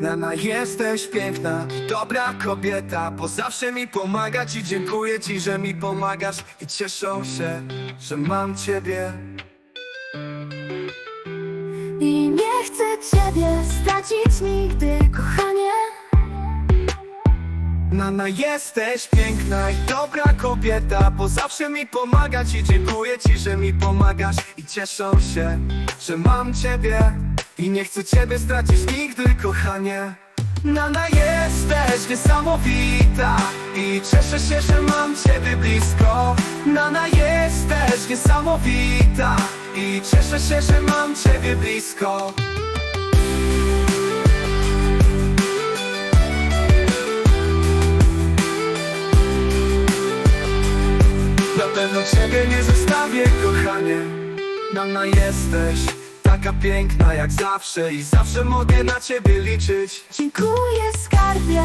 Nana jesteś piękna, dobra kobieta Bo zawsze mi pomagać i dziękuję ci, że mi pomagasz I cieszą się, że mam ciebie. I nie chcę ciebie stracić nigdy, kochanie. Nana jesteś piękna i dobra kobieta Bo zawsze mi pomagać i dziękuję ci, że mi pomagasz I cieszą się, że mam ciebie I nie chcę ciebie stracić nigdy, kochanie. Nana jesteś niesamowita I cieszę się, że mam ciebie blisko. Nana jesteś niesamowita I cieszę się, że mam ciebie blisko. Na pewno ciebie nie zostawię, kochanie. Nana jesteś taka piękna jak zawsze I zawsze mogę na ciebie liczyć. Dziękuję skarbie.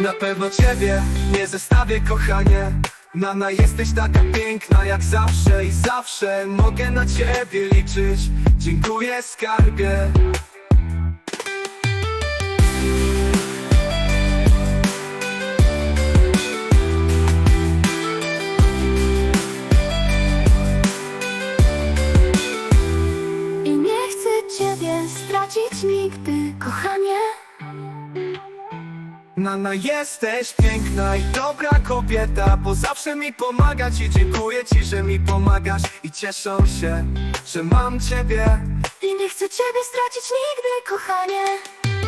Na pewno ciebie nie zostawię, kochanie. Nana jesteś taka piękna jak zawsze I zawsze mogę na ciebie liczyć. Dziękuję skarbie stracić nigdy, kochanie. Nana jesteś piękna i dobra kobieta Bo zawsze mi pomagać i dziękuję ci, że mi pomagasz I cieszą się, że mam ciebie. I nie chcę ciebie stracić nigdy, kochanie.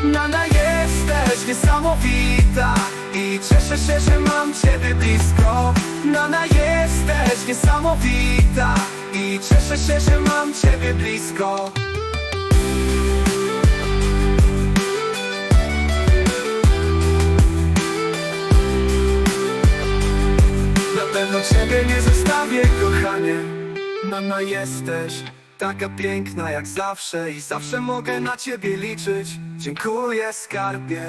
Nana jesteś niesamowita I cieszę się, że mam ciebie blisko. Nana jesteś niesamowita I cieszę się, że mam ciebie blisko ciebie nie zostawię, kochanie. Nana jesteś taka piękna jak zawsze I zawsze mogę na ciebie liczyć. Dziękuję skarbie